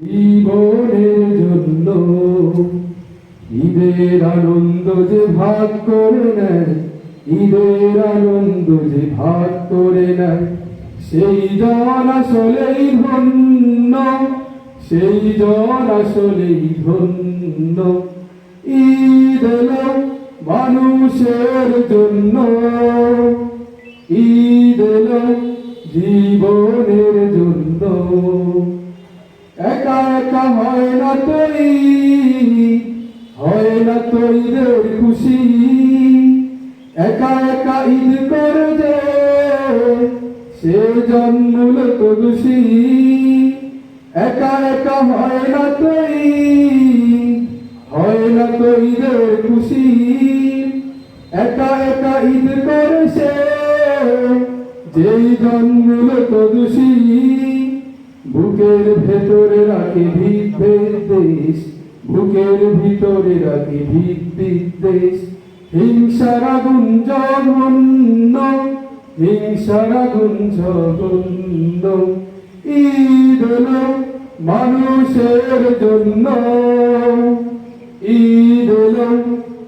জীবনের জন্য। ঈদের আনন্দ যে ভাগ করে নেয়, ঈদের আনন্দ যে ভাগ করে নেয়, সেই জন আসলেই ধন্য, সেই জন আসলেই ধন্য। ঈদ মানুষের জন্য। ঈদ জীবনের জন্য। হয় না তৈ হয় না তৈদের খুশি। একা একা ঈদ করে যে সে জন্মূল তো দোষী। একা একা হয় না তৈ হয় না তৈদের খুশি। একা একা ঈদ করে যেই জন্মূল রাখে ভিত দেশ, বুকের ভিতরে রাখে ভিত বিদ্বেষ হিংসার আগুন জঘন্য হিংসার আগুন ঈদ হলো মানুষের জন্য। ঈদ হলো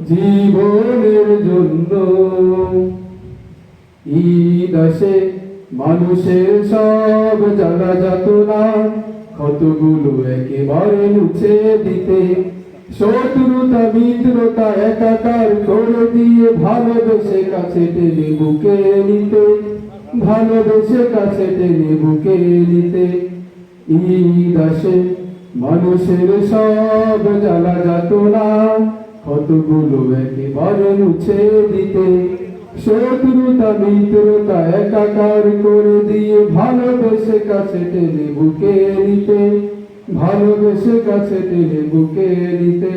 জীবনের জন্য। ঈদ আসে মানুষের সব জানা যেত না কতগুলো একেবারে মুছে দিতে? শত্রুতা, মিত্রতা, একাকার করে দিয়ে ভালোবেসে কাছে টেনে বুকে নিতে। ভালোবেসে কাছে টেনে বুকে নিতে। ঈদ মানুষের সব জ্বালা যাত না কতগুলো একেবারে মুছে দিতে? শত্রুতা মিত্রতা একাকার করে দিয়ে ভালোবেসে কাছে টেনে বুকে নিতে, ভালোবেসে কাছে টেনে বুকে নিতে।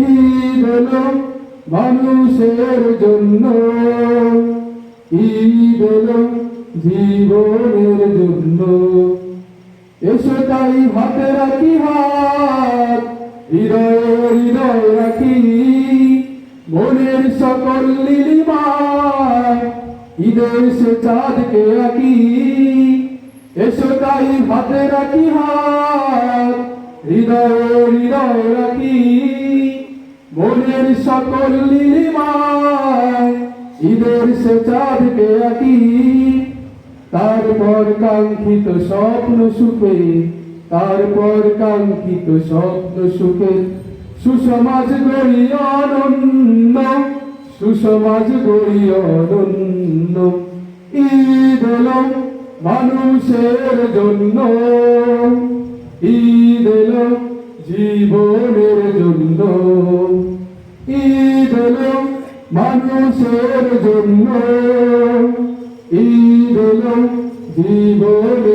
ঈদ মানুষের জন্য। ঈদ জীবনের জন্য। এসো তাই হাতে রাখি হাত, হৃদয়ে হৃদয় রাখি। মনের সকল নীলিমায় ঈদের সে চাঁদকে আঁকি, এসো তাই হাতে রাখি হাত, হৃদয়ে হৃদয় রাখি। মনের সকল নীলিমায় ঈদের সে চাঁদকে আঁকি, তারপর কাঙ্ক্ষিত স্বপ্ন সুখে, তারপর কাঙ্ক্ষিত স্বপ্ন সুখে সুসমাজ গড়ি অনন্য সুসমাজ গড়ি অনন্য ঈদ হলো মানুষের জন্য ঈদ হলো জীবনের জন্য ঈদ হলো মানুষের জন্য ঈদ হলো জীবনের